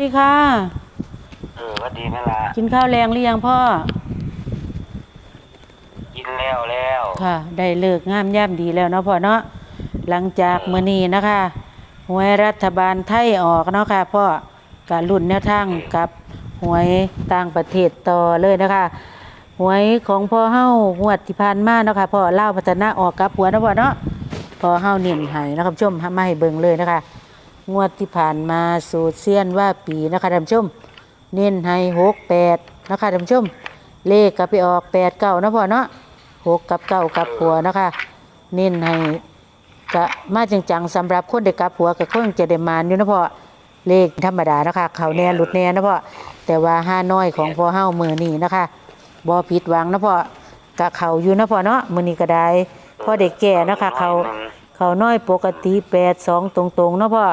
ดีค่ะ เออก็ดีไหมล่ะ กินข้าวแรงหรือยังพ่อ กินแล้วแล้วค่ะ ได้เลิกงามย่ำดีแล้วเนาะพ่อเนาะ หลังจากมื้อนี้นะคะหวยรัฐบาลไทยออกเนาะค่ะพ่อกะรุ่นแนวทางกับหวยต่างประเทศต่อเลยนะคะหวยของพ่อเฮางวดที่ผ่านมาเนาะค่ะพ่อเล่าวพัฒนาออกกับหัวเนาะพ่อเนาะพ่อเฮาเน้นให้นะครับชมมาให้เบิ่งเลยนะคะ งวดที่ผ่านมาสูตรเซียนว่าปีนะคะท่านผู้ชม เน้นให้หกแปดนะคะท่านผู้ชม เลขก็ไปออกแปดเก้านะพ่อเนาะหกกับเก้ากับหัวนะคะ เน้นให้กะมาจังๆสำหรับคนเด็กกับหัวกับคนจะได้มานอยู่นะพ่อเลขธรรมดานะคะเขาแน่หลุดแน่นะพ่อแต่ว่าห้าน้อยของพ่อเฮามือนี่นะคะบ่ผิดหวังนะพ่อกะเขาอยู่นะพ่อเนาะมือนี้ก็ได้พ่อเด็กแก่นะคะเขาเขาน้อยปกติแปดสองตรงๆเนาะพ่อ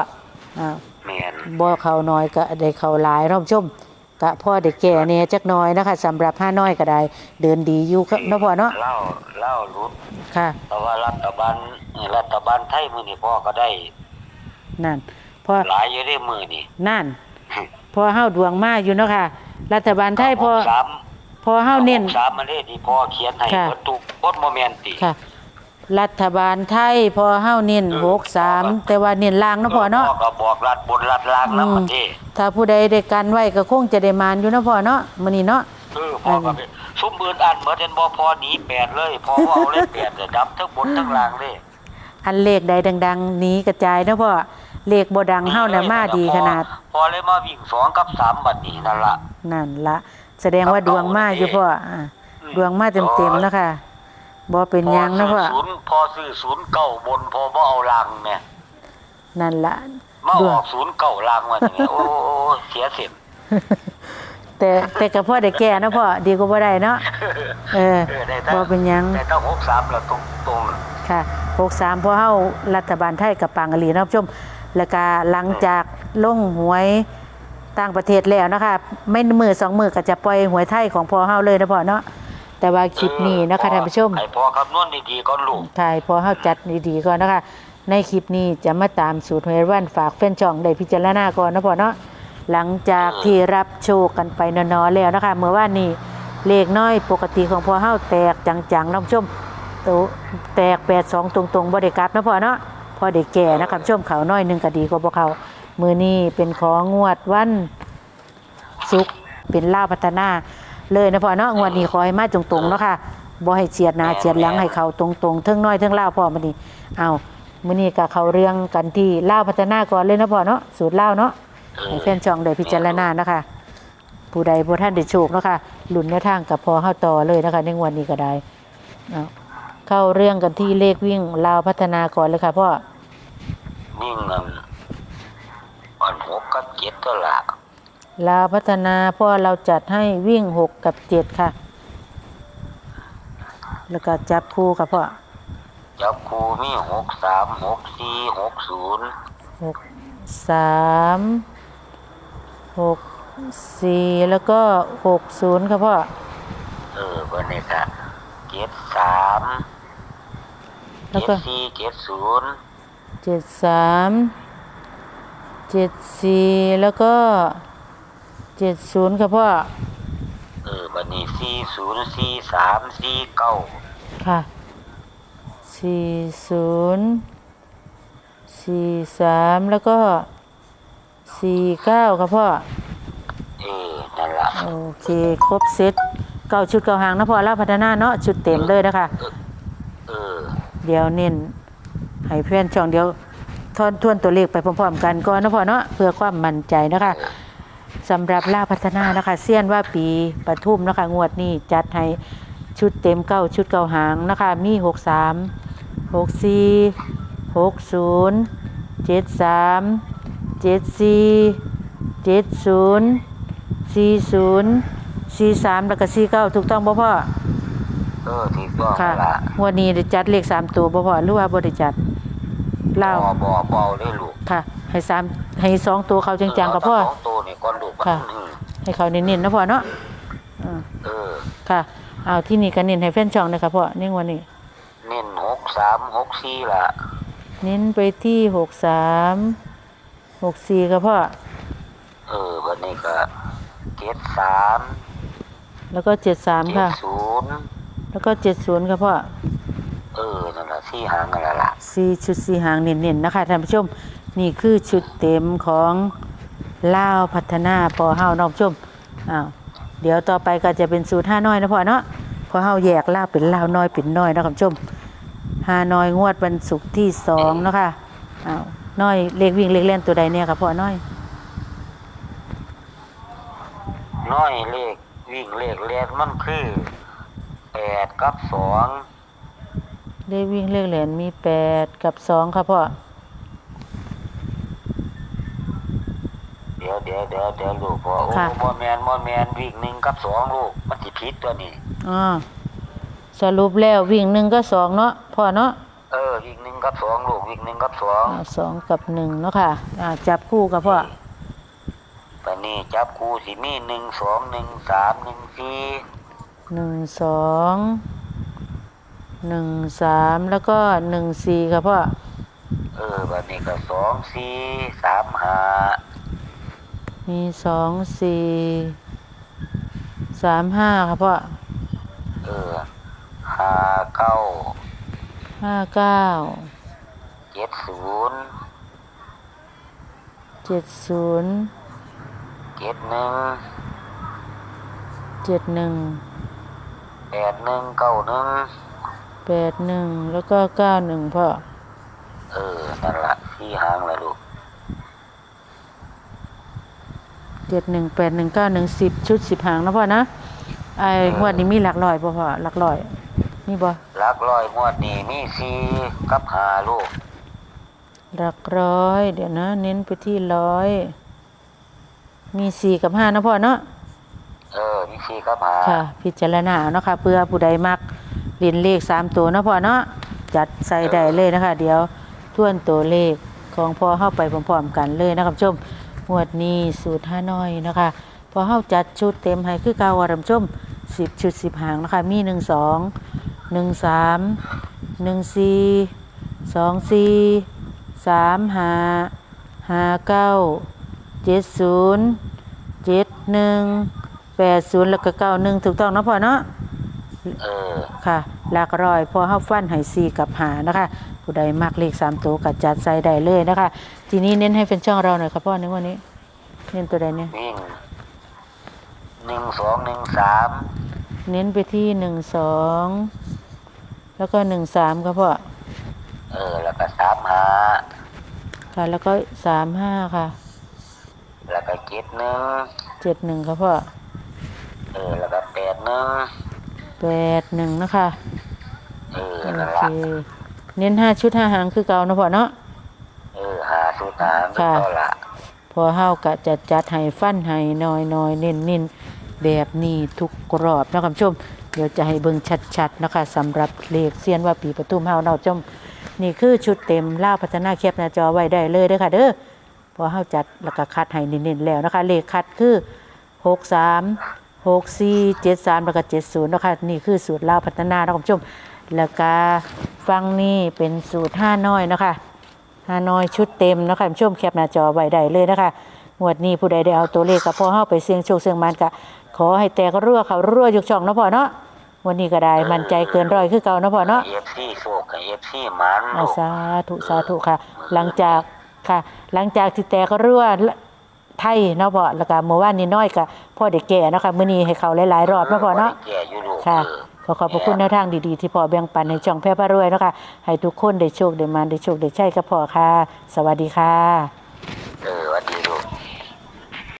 อ่าแมนบ่เขาน้อยก็ได้เขาหลายเน้องชมกะพ่อได้แก่เนี่ยจักหน้อยนะคะสำหรับห้าน้อยก็ได้ เดินดีอยู่ครับเนาะพ่อเนาะเล่าเล่ารุดค่ะแต่ว่ารัฐบาลรัฐบาลไทยมือนี่พ่อก็ได้นั่นพ่อหลายอยู่ได้มือนี่นั่นพ่อเฮาดวงมาอยู่เนาะค่ะ รัฐบาลไทยพ่อสามพ่อเฮาเน้น สามมาเลยที่พ่อเขียนให้ค่ะ วัตถุบดโมเมนติ ค่ะ รัฐบาลไทยพ่อเฮาเน้นหกสามแต่ว่าเน้นล่างเนาะพ่อเนาะพ่อก็บอกรัดบนรัดล่างนะอืมประเทศถ้าผู้ใดได้กันไว้ก็คงจะได้มานอยู่เนาะพ่อเนาะมื้อนี้เนาะเออพ่อก็เป็นซุ้มบืนอันเหมือนเห็นบ่พอหนีแปดเลยพอว่าเอาเลยแปดเลยดับทั้งบนทั้งล่างเลยอันเลขใดดังๆหนี้กระจายเนาะพ่อเลขบ่ดังเฮาน่ะมาดีขนาด พอเลยมาวิ่งสองกับสามบัดนี้นั่นละนั่นละแสดงว่าดวงมาอยู่พ่ออ่าดวงมาเต็มๆแล้วค่ะ บ่เป็นหยังนะพ่อพอซื้อศูนย์พอซื้อศูนย์เก้าบนพอบ่เอาลังเนี่ยนั่นละมาดอวงอกศูนย์เก้าลังวันนี้โอ้โอ้เสียเสร็จแต่แต่กับพ่อได้แก่นะพ่อดีกว่าบ่ได้เนาะเออเออได้ตั้งบ่เป็นหยัง ได้ตั้งหกสามแล้วตรงตรงค่ะ63พอเฮารัฐบาลไทยกับปังกะหลีเนาะผู้ชม แล้วก็หลังจากลงหวยต่างประเทศแล้วนะคะ ไม่มือสองมือก็จะปล่อยหวยไทยของพ่อเฮาเลยนะพ่อเนาะ แต่ว่าคลิปนี้นะคะท่านผู้ชมให้พอคำนวณดีๆก่อนลูกถ่ายพอเฮาจัดดีๆก่อนนะคะ ในคลิปนี้จะมาตามสูตรหวยวันฝากแฟนช่องได้พิจารณาก่อนนะพ่อเนาะหลังจากที่รับโชคกันไปนอนๆแล้วนะคะเมื่อว่านนี้เลขน้อยปกติของพ่อเฮาแตกจังๆนะผู้ชมตัวแตก82ตรงๆบ่ได้กลับนะพ่อเนาะพอได้แก่นะครับชมเขาน้อยหนึงก็ดีกว่าบ่เขามือนี้เป็นของงวดวันศุกร์เป็นล่าวพัฒนา เลยนะพ่อเนาะงวดนี้ขอให้มาตรงๆเนาะค่ะบ่ให้เฉียดหนาเฉียดหลังให้เขาตรงๆเทั้งน้อยเทั้งล่าวพ่อมื้อนี้เอามื้อนี้ก็เขาเรื่องกันที่เล่าวพัฒนาก่อนเลยนะพ่อเนาะสูตรเล่าวเนาะให้แฟนช่องได้พิจารณานะคะ ผู้ใดบ่ท่านได้โชคเนาะค่ะหลุนแนวทางกับพอเฮาต่อเลยนะคะในงวดนี้ก็ได้เอาเข้าเรื่องกันที่เลขวิ่งลาวพัฒนาก่อนเลยค่ะพ่อนิ่งเงินอันหกกับเจ็ดก็ละ ลาวพัฒนาพ่อเราจัดให้วิ่งหกกับเจ็ดค่ะ แล้วก็จับคู่ค่ะพ่อจับครูมีหกสามหกสี่หกศูนย์หกสามหกสี่แล้วก็หกศูนย์ครับพ่อ เออวันนี้ก็เจ็ดสามแล้วเจ็ก็ดสี่เจ็ดศูนย์เจ็ดสามเจ็ดสี่แล้วก็ เจ็ดศูนย์ครับพ่อ เออวันนี้สี่ศูนย์สี่สามสี่เก้าค่ะสี่ศูนย์สี่สามแล้วก็สี่เก้าครับพ่อ เออนั่นละโอเค ครบเซตเก้าชุดเก้าหางนะพ่อลาพัฒนาเนาะชุดเต็มเลยนะคะ เออเดี๋ยวเน้นให้เพื่อนช่องเดียวทวนทวนตัวเลขไปพร้อมๆกันก่อนนะพ่อเนาะเพื่อความมั่นใจนะคะ สำหรับล่าพัฒนานะคะเซียนว่าปีปทุมนะคะงวดนี้จัดให้ชุดเต็มเก้าชุดเก้าหางนะคะมีหกสามหกสี่หกศูนย์เจ็ดสามเจ็ดสี่เจ็ดศูนย์สี่ศูนย์สี่สามแล้วก็สี่เก้าถูกต้องป่ะพ่อเออที่ต้องค่ะละงวันนี้ได้จัดเลขสามตัวบ่พอหรือว่าบ่ได้จัดเล่าบอบอบอเลยลูกค่ะ ให้สามให้สองตัวเขาจังๆกับพ่อเาสองตัวนี่ก่อนลูกค่ะ อืมให้เขาเน้นๆนะพ่อเนาะอ่าเออ ค่ะ เอาที่นี่ก็เน้นให้แฟนช่องนะคะพ่อในงวันนี้ เน้นหกสามหกสี่ละเน้นไปที่หกสามหกสี่ครับพ่อเเออวันนี้ก็เจ็ดสามแล้วก็เจ็ดสามเจ็ค่ะดศูนย์แล้วก็เจ็ดศูนย์ค่ะพ่อเออนั่นแหละที่หางนั่นแหละล่ะสี่ชุดสี่หางเน้นๆนะคะท่านผู้ชม นี่คือชุดเต็มของล่าวพัฒนาพอเฮาน้องผู้ชมอ้าวเดี๋ยวต่อไปก็จะเป็นสูตรห้าน้อยนะพ่อเนาะพอเฮาแยกล่าวเป็นล่าวน้อยเป็นน้อยนะคุณผู้ชมห้าน้อยงวดวันศุกร์ที่สองเนาะคะอ้าวน้อยเลขวิ่งเลขเล่นตัวใดเนี่ยครับพ่อน้อย น้อยเลขวิ่งเลขเลียนมันคือแปดกับสองเลขวิ่งเลขเหรียญมีแปดกับสองครับพ่อ เดี๋ยวเดี๋ยวเดี๋ยวลูกพอโอ้มอแมนมอแมนวิ่งหนึ่งกับสองลูก มันสิผิดตัวนี้ อ่าสรุปแล้ววิ่งหนึ่งก็สองเนาะพ่อเนาะเออวิ่งหนึ่งกับสองลูกวิ่งหนึ่งกับสองอ่าสองกับหนึ่งเนาะค่ะอ่าจับคู่กับพ่อตอนนี้จับคู่สิมีหนึ่งสองหนึ่งสามหนึ่งสี่หนึ่งสองหนึ่งสามแล้วก็หนึ่งสี่ครับพ่อเออวันนี้ก็สองสี่สามห้า มีสองสี่สามห้าครับพ่อเออห้าเก้าห้าเก้าเจ็ดศูนย์เจ็ดศูนย์เจ็ดหนึ่งเจ็ดหนึ่งแปดหนึ่งเก้าหนึ่งแปดหนึ่งแล้วก็เก้าหนึ่งพ่อ เออนั่นละสี่หางละลูก เจ็ดหนึ่งแปดหนึ่งเก้าหนึ่งสิบชุดสิบหางนะพ่อนะไอ้งวดนี้มีหลักร้อยป่ะพ่อหลักร้อยมีบ่หลักร้อยงวดนี้มีสี่กับห้าลูกหลักร้อย เดี๋ยวนะ เน้นไปที่ร้อย มีสี่กับห้านะพ่อเนาะเออมีสี่กับห้าค่ะ พิจารณาเอาเนาะค่ะเพื่อผู้ใดมักเรียนเลขสามตัวเนาะพ่อเนาะจัดใส่ได้เลยนะคะ เดี๋ยวทวนตัวเลขของพ่อเข้าไปพร้อมๆกันเลยนะครับชม งวดนี้สูตรห้าน้อยนะคะ พอเข้าจัดชุดเต็มให้คือเกาวารำชมสิบชุดสิบหางนะคะ มีหนึ่งสองหนึ่งสามหนึ่งสี่สองสี่สามห้าห้าเก้าเจ็ดศูนย์เจ็ดหนึ่งแปดศูนย์แล้วก็เก้าหนึ่งถูกต้องเนาะพ่อเนาะเออค่ะหลักร้อยพอเฮาฟันให้ซีกับหานะคะ ผู้ใดมักเลขสามตัวก็จัดใส่ได้เลยนะคะ ทีนี้เน้นให้เป็นช่องเราหน่อยครับพ่อในวันนี้ เน้นตัวใดเนี่ยวิ่งหนึ่งสองหนึ่งสามเน้นไปที่หนึ่งสองแล้วก็หนึ่งสามครับพ่อเออแล้วก็สามห้าค่ะ แล้วก็สามห้าค่ะ แล้วก็เจ็ดหนึ่งเจ็ดหนึ่งครับพ่อเออแล้วก็แปดหนึ่งแปดหนึ่งนะคะ เออโอนั่นเคละ เน้นห้าชุดห้าหางคือเก่านะพ่อเนาะเออหาสุดหางค่ะก็ละพอเฮากะจัดจัดให้ฟันให้น้อยน้อยเน้นเน้นแบบนี้ทุกกรอบนะคุณผู้ชม เดี๋ยวจะให้เบิ่งชัดๆนะคะสำหรับเลขเซียนว่าปีประตูมเฮาเนาะจมนี่คือชุดเต็มล่าวพัฒนาแคปหน้าจอไว้ได้เลยเด้อค่ะเด้อพอเฮาจัดแล้วก็คัดให้เน้นๆแล้วนะคะ เลขคัดคือ63 64 73แล้วก็70นะคะนี่คือสูตรล่าวพัฒนานะคุณผู้ชม แล้วก็ฟังนี่เป็นสูตร5น้อยนะคะฮานอยชุดเต็มนะคะช่วมแคปหน้าจอไว้ได้เลยนะคะงวดนี้ผู้ใดได้เอาตัวเลขกับพ่อเฮาไปเสี่ยงโชคเสี่ยงมันกะขอให้แตกรั่วเขารั่วยกช่องเนาะพ่อเนาะวันนี้ก็ได้มั่นใจเกินร้อยคือเก่าเนาะพ่อเนาะเอฟซีโชคกับเอฟซีมันอาลูกสาธุสาธุค่ะ หลังจากค่ะ หลังจากที่แตกรั่วไทยเนาะพ่อแล้วก็เมื่อวานนี้น้อยก็พ่อได้แก่เนาะค่ะมื้อนี้ให้เขาหลายๆรอบเนาะพ่อเนาะแก่อยู่ลูกค่ะเออ ขอขอบพระคุณแนวทางดีๆ ที่พ่อแบ่งปันในช่องแพร่พระรวยเนาะคะให้ทุกคนได้โชคได้มาได้โชคได้ใช่กับพ่อค่ะ สวัสดีค่ะ